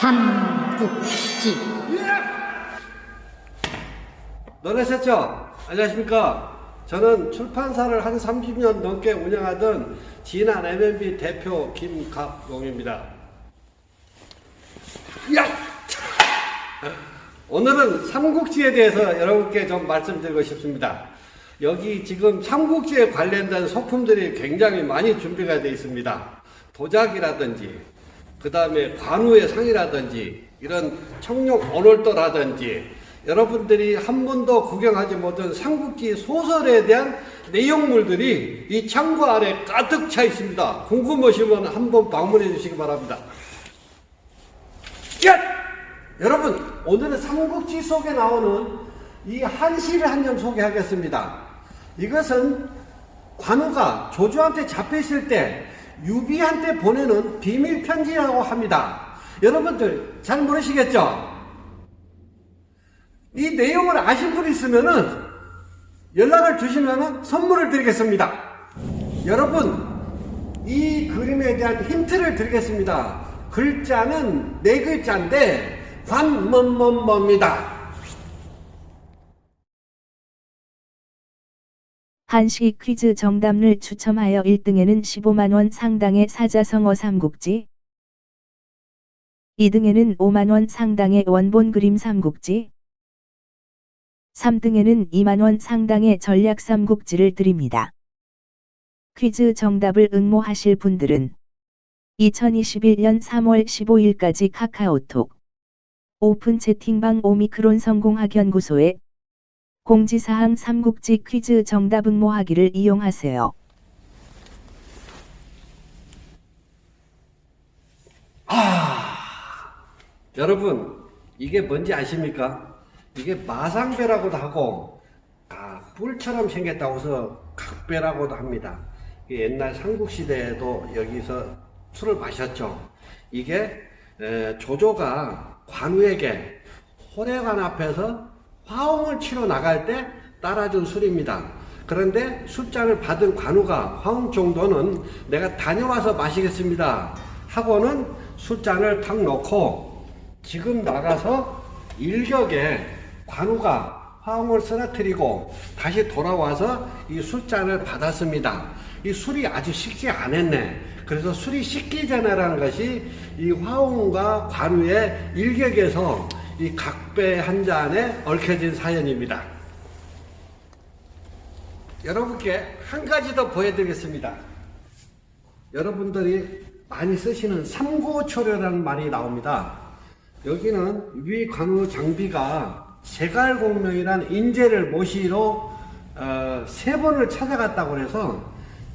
삼국지 놀라셨죠? 안녕하십니까? 저는 출판사를 한 30년 넘게 운영하던 진한 MNB 대표 김갑용입니다. 야! 오늘은 삼국지에 대해서 여러분께 좀 말씀드리고 싶습니다. 여기 지금 삼국지에 관련된 소품들이 굉장히 많이 준비가 되어 있습니다. 도자기라든지, 그 다음에 관우의 상이라든지, 이런 청룡 오월도라든지, 여러분들이 한 번도 구경하지 못한 삼국지 소설에 대한 내용물들이 이 창고 안에 가득 차 있습니다. 궁금하시면 한번 방문해 주시기 바랍니다. 야! 여러분, 오늘은 삼국지 속에 나오는 이 한시를 한 점 소개하겠습니다. 이것은 관우가 조조한테 잡혀있을 때 유비한테 보내는 비밀 편지라고 합니다. 여러분들 잘 모르시겠죠? 이 내용을 아신 분 있으면은 연락을 주시면은 선물을 드리겠습니다. 여러분, 이 그림에 대한 힌트를 드리겠습니다. 글자는 네 글자인데 관먼먼먼입니다. 한시 퀴즈 정답을 추첨하여 1등에는 15만원 상당의 사자성어 삼국지, 2등에는 5만원 상당의 원본 그림 삼국지, 3등에는 2만원 상당의 전략 삼국지를 드립니다. 퀴즈 정답을 응모하실 분들은 2021년 3월 15일까지 카카오톡 오픈 채팅방 오미크론 성공학연구소에 공지사항 삼국지 퀴즈 정답 응모하기를 이용하세요. 여러분, 이게 뭔지 아십니까? 이게 마상배라고도 하고, 아, 뿔처럼 생겼다고 해서 각배라고도 합니다. 옛날 삼국시대에도 여기서 술을 마셨죠. 이게 에, 조조가 관우에게 호래관 앞에서 화홍을 치러 나갈 때 따라준 술입니다. 그런데 술잔을 받은 관우가 화홍 정도는 내가 다녀와서 마시겠습니다. 하고는 술잔을 탁 놓고 지금 나가서 일격에 관우가 화홍을 쓰러뜨리고 다시 돌아와서 이 술잔을 받았습니다. 이 술이 아주 식지 않았네. 그래서 술이 식기 전에라는 것이 이 화홍과 관우의 일격에서 이 각배 한 잔에 얽혀진 사연입니다. 여러분께 한 가지 더 보여드리겠습니다. 여러분들이 많이 쓰시는 삼고초려라는 말이 나옵니다. 여기는 위관우 장비가 제갈공명이라는 인재를 모시러 어, 세 번을 찾아갔다고 해서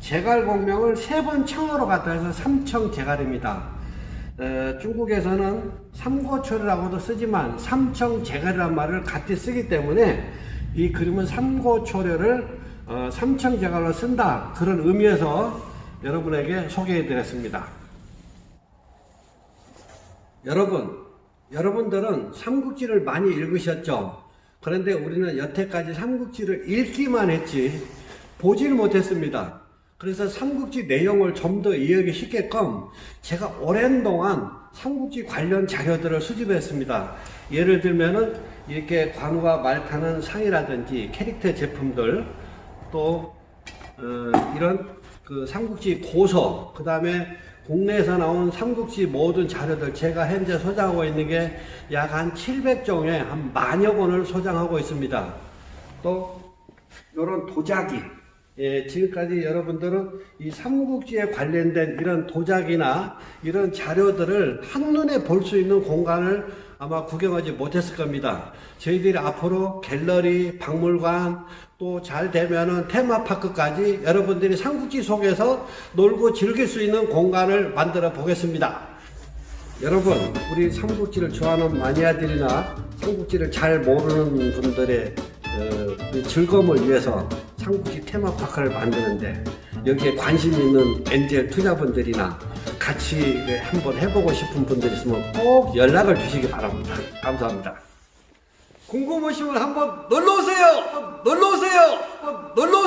제갈공명을 세 번 청하러 갔다 해서 삼청 제갈입니다. 어, 중국에서는 삼고초려라고도 쓰지만 삼청제갈이라는 말을 같이 쓰기 때문에 이 그림은 삼고초려를 어, 삼청제갈로 쓴다 그런 의미에서 여러분에게 소개해 드렸습니다. 여러분, 여러분들은 삼국지를 많이 읽으셨죠? 그런데 우리는 여태까지 삼국지를 읽기만 했지 보지를 못했습니다. 그래서 삼국지 내용을 좀 더 이해하기 쉽게끔 제가 오랜 동안 삼국지 관련 자료들을 수집했습니다. 예를 들면은 이렇게 관우와 말 타는 상이라든지 캐릭터 제품들 또 어, 이런 그 삼국지 고서 그 다음에 국내에서 나온 삼국지 모든 자료들 제가 현재 소장하고 있는 게 약 한 700종의 한 만여 권을 소장하고 있습니다. 또 이런 도자기 예, 지금까지 여러분들은 이 삼국지에 관련된 이런 도자기나 이런 자료들을 한눈에 볼 수 있는 공간을 아마 구경하지 못했을 겁니다. 저희들이 앞으로 갤러리, 박물관, 또 잘 되면은 테마파크까지 여러분들이 삼국지 속에서 놀고 즐길 수 있는 공간을 만들어 보겠습니다. 여러분, 우리 삼국지를 좋아하는 마니아들이나 삼국지를 잘 모르는 분들의 어, 그 즐거움을 위해서 삼국지 테마파크를 만드는데 여기에 관심 있는 엔젤 투자분들이나 같이 한번 해보고 싶은 분들 있으면 꼭 연락을 주시기 바랍니다. 감사합니다. 궁금하시면 한번 놀러 오세요. 놀러 오세요. 놀러